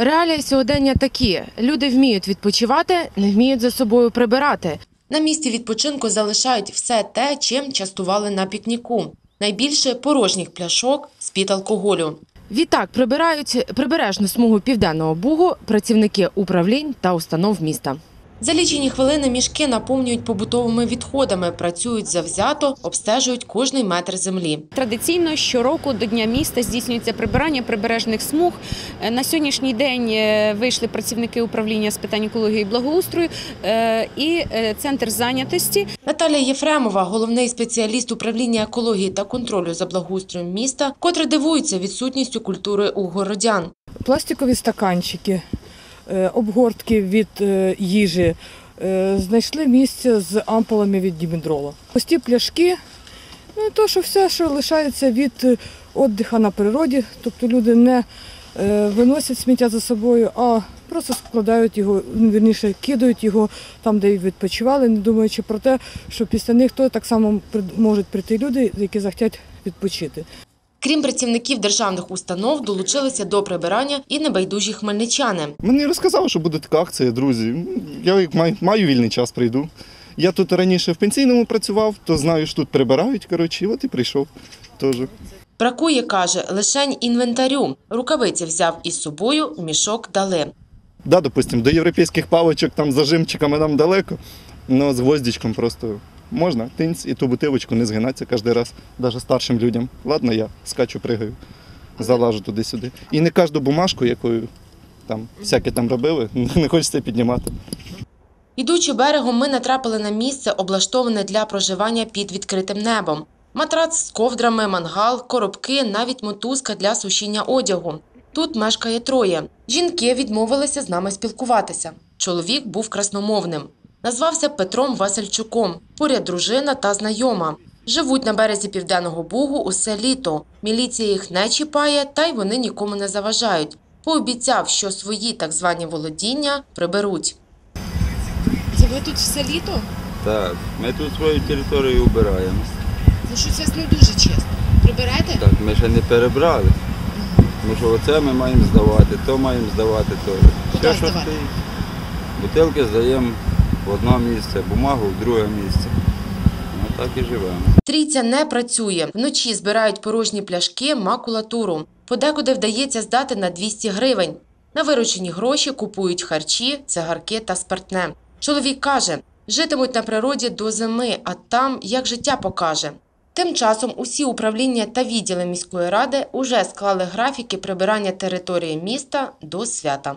Реалії сьогодення такі: люди вміють відпочивати, не вміють за собою прибирати. На місці відпочинку залишають все те, чим частували на пікніку. Найбільше порожніх пляшок з-під алкоголю. Відтак прибирають прибережну смугу південного бугу працівники управлінь та установ міста. За лічені хвилини мішки наповнюють побутовими відходами, працюють завзято, обстежують кожний метр землі. Традиційно щороку до Дня міста здійснюється прибирання прибережних смуг. Е, На сьогоднішній день е, вийшли працівники управління з питань екології і благоустрою е, і центр зайнятості. Наталія Єфремова, головний спеціаліст управління екології та контролю за благоустроєм міста, котре дивується відсутністю культури у городян. пластикові стаканчики, обгортки від е, їжі. Е, Знайшли місце з ампулами від дімедрола. Пусті пляшки, ну то, що все, що лишається від е, віддиха на природі, тобто люди не е, виносять сміття за собою, а просто складають його, ну, вірніше, кидають його там, де відпочивали, не думаючи про те, що після них то так само можуть прийти люди, які захотять відпочити. Крім працівників державних установ, долучилися до прибирання і небайдужі хмельничани. Мені розказали, що буде така акція, друзі. Я як маю, маю вільний час, прийду. Я тут раніше в пенсійному працював, то знаю, що тут прибирають. Коротше, і от і прийшов теж. Бракує, каже, лишень інвентарю. Рукавиці взяв із собою, мішок дали. Да, допустим, до європейських паличок там зажимчиками нам далеко, але з гвоздичком просто можна тинць і ту бутилочку не згинатися кожен раз, навіть старшим людям. Ладно, я скачу, пригаю, залажу туди-сюди. І не кожну бумажку, якою там всяке там робили, не хочеться піднімати. Ідучи берегом, ми натрапили на місце, облаштоване для проживання під відкритим небом. Матрац з ковдрами, мангал, коробки, навіть мотузка для сушіння одягу. Тут мешкає троє. Жінки відмовилися з нами спілкуватися. Чоловік був красномовним. Назвався Петром Васильчуком. Поряд дружина та знайома. Живуть на березі південного бугу усе літо. Міліція їх не чіпає, та й вони нікому не заважають. Пообіцяв, що свої так звані володіння приберуть. Це ви тут все літо? Так, ми тут свою територію убираємо. Ну щось вас не дуже чесно. Приберете? Так, ми ще не перебрали. Тому що оце ми маємо здавати, то маємо здавати, то. Куди Ще що здавати? стоїть. Бутилки здаємо в одне місце, бумагу в друге місце. Ну так і живемо. Трійця не працює. Вночі збирають порожні пляшки, макулатуру. Подекуди вдається здати на 200 гривень. На виручені гроші купують харчі, цигарки та спиртне. Чоловік каже, житимуть на природі до зими, а там як життя покаже. Тим часом усі управління та відділи міської ради уже склали графіки прибирання території міста до свята.